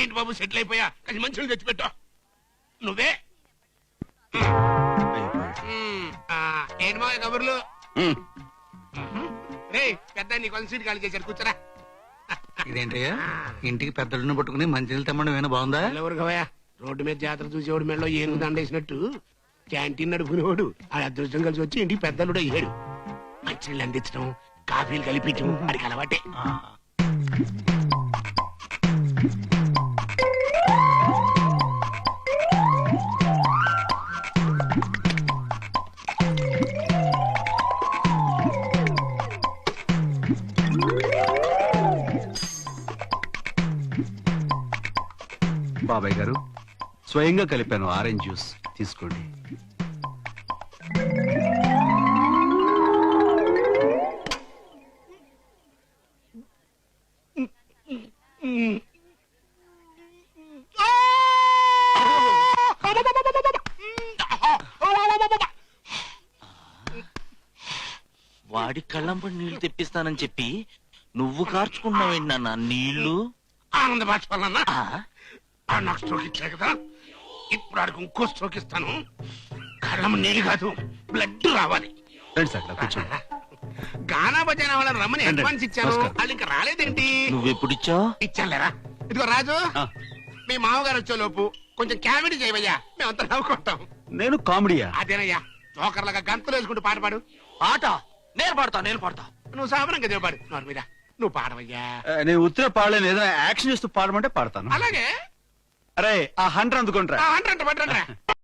ఏంటి బాబు సెటిల్ అయిపోయా? అది మంచులు తెచ్చిపెట్టు. నువ్వే? ఏంటి మా కబుర్లు? రే పెద్ద నీ కొంత సీట్ ఖాళీ చేశారు. కూర్చోరా. ఇదేంటయ్యా? ఇంటికి పెద్దలను పట్టుకుని మంచినీళ్ళు తెమ్మడం ఏమైనా బాగుందా? ఎవరు కవయా రోడ్డు మీద జాతర చూసేవాడు మెడలో ఏనుగు దండేసినట్టు క్యాంటీన్ నడుపుకునేవాడు. ఆ అదృష్టం కలిసి వచ్చి ఇంటికి పెద్దలుడు అయ్యాడు. మంచినీళ్ళు అందించడం కాఫీలు కలిపించడం అడిగి అలవాటే. బాబాయ్ గారు స్వయంగా కలిపాను ఆరెంజ్ జ్యూస్. తీసుకోండి. వాడి కళ్ళంపడి నీళ్ళు తెప్పిస్తానని చెప్పి నువ్వు కార్చుకున్నావేంటి నాన్న? నీళ్ళు? ఆనంద బాష్పాలన్నా నాకు స్ట్రోక్ ఇచ్చా కదా. ఇప్పుడు ఆడికి ఇంకో స్ట్రోక్ ఇస్తాను. కళ్ళం నీళ్ళు కాదు బ్లడ్ రావాలి. రండి సార్ కూర్చోండి గానా భజన వాళ్ళని రమ్మని రండి. అడ్వాన్స్ ఇచ్చాను. నమస్కారం. వాళ్ళు ఇంకా రాలేదేంటి? నువ్వెప్పుడిచ్చావు? ఇచ్చానులేరా ఇదిగో రాజు మీ మామగారు వచ్చే లోపు కొంచెం కామెడీ చేయవయ్యా. మేమంతా నవ్వుకుంటాం. నేను కామెడీయా? అదేనయ్యా జోకర్లాగా గంతులు వేసుకుంటూ పాట పాడు. ఆట నేను పాడతా నేను పాడతా. నువ్వు నోరు మీద. నువ్వు పాడవయ్యా. నేను ఉత్తర పాడలేను ఏదైనా యాక్షన్ చేస్తూ పాడమంటే పాడతాను. అలాగే? అరే ఆ హండ్రెడ్ అందుకుంటారా. అంటారంట పట్టండి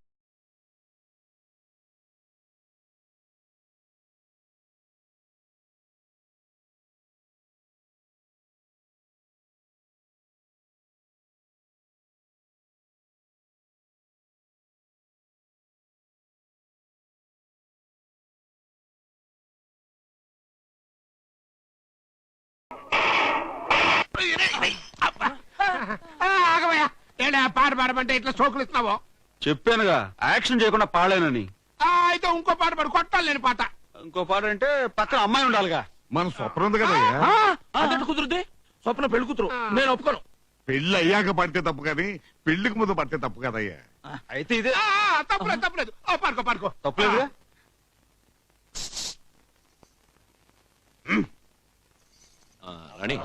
ఏంటా పాట పాడమంటే ఇట్లా సోకులు ఇస్తున్నావు? చెప్పానుగా యాక్షన్ చేయకుండా పాడలేనని. ఆ, అయితే ఇంకో పాట పాడు కొట్టాలి నేను పాట. ఇంకో పాట అంటే పక్కన అమ్మాయి ఉండాలిగా. మన స్వప్నం ఉంది కదయ్యా అదట్టు కుదురుద్ది. స్వప్న పెళ్ళి కూతురు. నేను ఒప్పుకోను. పెళ్ళి అయ్యాక పడితే తప్పు కానీ పెళ్ళికి ముందు పడితే తప్పు కదయ్యా అయితే ఇదే. తప్పులేదు తప్పులేదు. పాడుకో పాడుకో. తప్పలేదుగా రాణి.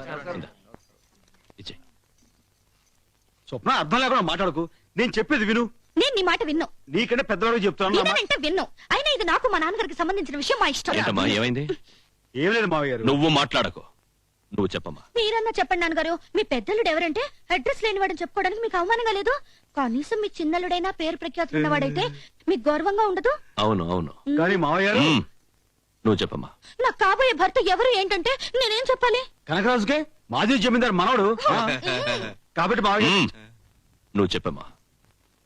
స్వప్న అర్థం లేకుండా మాట్లాడకు. నేను చెప్పేది విను. నేను నీ మాట విన్ను. నీకంటే నా మాట- విన్నానంటే విన్ను. అయినా ఇది నాకు మా నాన్నగారికి సంబంధించిన విషయం మా ఇష్టం. ఏంటమ్మా ఏమైంది? ఏం లేదు మావయ్య గారు నువ్వు మాట్లాడకు. నువ్వు చెప్పమ్మా. మీరన్నా చెప్పండి నాన్నగారు మీ పెద్దలుడు ఎవరంటే అడ్రస్ లేనివాడని చెప్పుకోవడానికి మీకు అవమానంగా లేదు? కనీసం మీ చిన్నలుడైనా పేరు ప్రఖ్యాతులు ఉన్నవాడైతే మీకు గౌరవంగా ఉండదు? అవును అవును. కానీ మావయ్య గారు. నువ్వు చెప్పమ్మా. నాకు కాబోయే భర్త ఎవరు ఏంటంటే నేనేం చెప్పాలి? కనకరాజుకే మాజీ జమీందారు మనవడు. కాబట్టి మ్మ్. నువ్వు చెప్పమ్మా.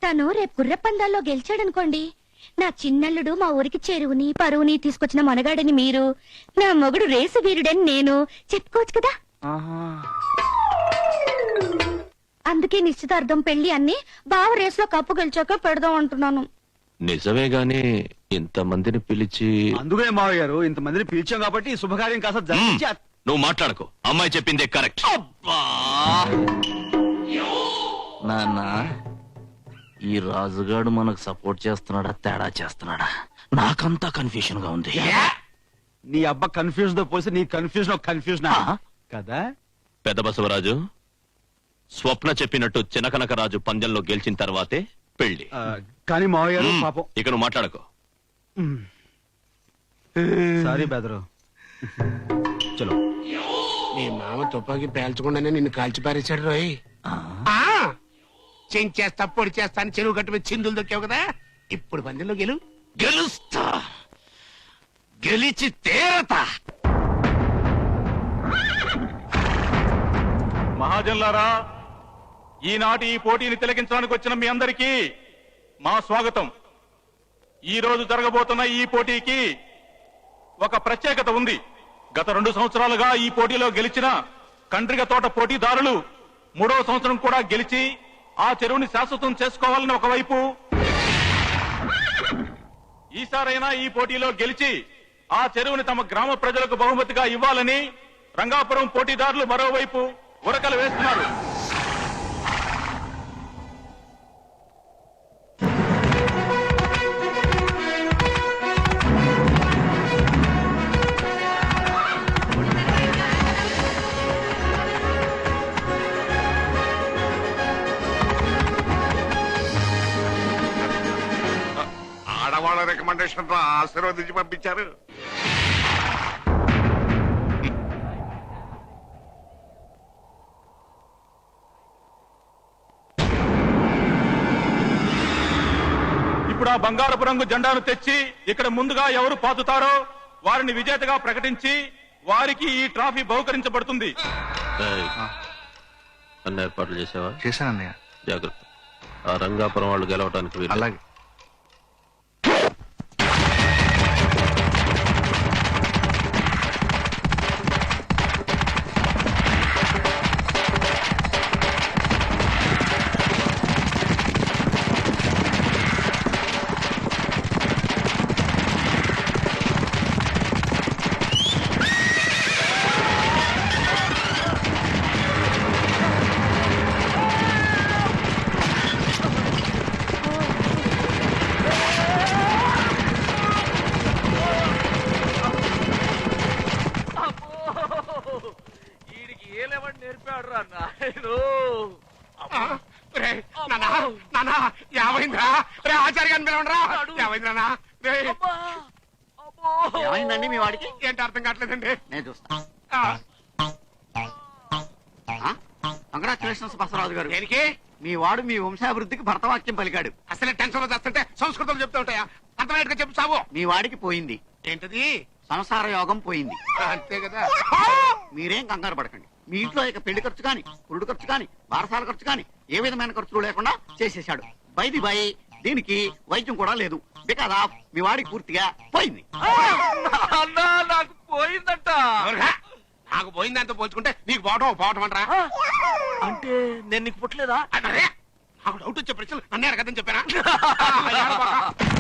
తను రేపు గుర్ర పందాల్లో గెలిచాడనుకోండి. నా చిన్నల్లుడు మా ఊరికి చెరువుని పరువుని తీసుకొచ్చిన మనగాడని మీరు నా మొగుడు రేసు వీరుడని నేను చెప్పుకోవచ్చు కదా? అందుకే నిశ్చితార్థం పెళ్ళి అన్ని బావ రేసులో కప్పు గెలిచాక పెడదాం అంటున్నాను. నిజమే గాని ఇంతమందిని పిలిచి అందుకనే మావయ్య గారు ఇంతమందిని పిలిచాం కాబట్టి ఈ శుభకార్యం కాస్త మ్మ్. జరిగించి నువ్వు మాట్లాడకు. అమ్మాయి చెప్పిందే కరెక్ట్. నాన్న ఈ రాజుగాడు మనకు సపోర్ట్ చేస్తున్నాడా తేడా చేస్తున్నాడా? నాకంతా కన్ఫ్యూషన్గా ఉంది నీ అబ్బా కన్ఫ్యూజన్తో పోసి నీ కన్ఫ్యూజన్ ఒక కన్ఫ్యూజన్ ఆ? కదా? పెద్ద బసవరాజు స్వప్న చెప్పినట్టు చినకనకరాజు పందెంలో గెలిచిన తర్వాతే పెళ్ళి ఆ, కానీ మావయ్య గారు మ్మ్. పాపం. ఇక నువ్వు మాట్లాడకు. సారీ బెదరు. చలో. మీ మామ తుపాకీ పేల్చకుండానే నిన్ను కాల్చి పారేశాడు రోయ్. చెంచేస్తా పొడి చేస్తా అని చెరువు గట్టు మీద చిందులు దొక్కావు కదా? ఇప్పుడు పందెంలో గెలు. గెలుస్తా. గెలిచి తేరతా. మహాజన్లారా ఈనాటి ఈ పోటీని తిలకించడానికి వచ్చిన మీ అందరికీ మా స్వాగతం. ఈ రోజు జరగబోతున్న ఈ పోటీకి ఒక ప్రత్యేకత ఉంది. గత రెండు సంవత్సరాలుగా ఈ పోటీలో గెలిచిన కండ్రిగ తోట పోటీదారులు మూడవ సంవత్సరం కూడా గెలిచి ఆ చెరువుని శాశ్వతం చేసుకోవాలని ఒకవైపు ఈసారైనా ఈ పోటీలో గెలిచి ఆ చెరువుని తమ గ్రామ ప్రజలకు బహుమతిగా ఇవ్వాలని రంగాపురం పోటీదారులు మరోవైపు ఉరకలు వేస్తున్నారు. రికమెండేషన్తో ఆశీర్వదించి పంపించారు. ఇప్పుడు ఆ బంగారపు రంగు జెండాను తెచ్చి ఇక్కడ ముందుగా ఎవరు పాతుతారో వారిని విజేతగా ప్రకటించి వారికి ఈ ట్రాఫీ బహుకరించబడుతుంది. అన్ని ఏర్పాట్లు చేసావా? చేశానన్నయ్య. జాగ్రత్త. ఆ రంగాపురం వాళ్ళు గెలవడానికి వీలు. అలాగే. ఏమైందండి మీ వాడికి? ఏంటి అర్థం కావట్లేదండి. నేను చూస్తా. ఆ, కంగ్రాచులేషన్స్ బసవరాజు గారు. దేనికి? మీ వాడు మీ వంశాభివృద్ధికి భరతవాక్యం పలికాడు. అసలే టెన్షన్లో చేస్తుంటే సంస్కృతం చెప్తూ ఉంటాయా? అర్థమయ్యేట్టుగా చెప్పు సావు మీ వాడికి పోయింది. ఏంటది? సంసార యోగం పోయింది. అంతే కదా. మీరేం కంగారు పడకండి. మీ ఇంట్లో ఇక పెళ్ళి ఖర్చు కానీ పురుడు ఖర్చు కానీ బారసాల ఖర్చు కానీ ఏ విధమైన ఖర్చులు లేకుండా చేసేశాడు. By the by. దీనికి వైద్యం కూడా లేదు. బికాజ్ ఆఫ్ మీ వాడికి పూర్తిగా పోయింది. అన్నా నాకు పోయిందంట? నాకు పోయిందంతా పోల్చుకుంటే నీకు పోవటం పోవటం అంటారా? అంటే నేను నీకు పుట్టలేదా? అరే నాకు డౌట్ వచ్చే ప్రశ్నలు నన్నే అడగదని చెప్పానా?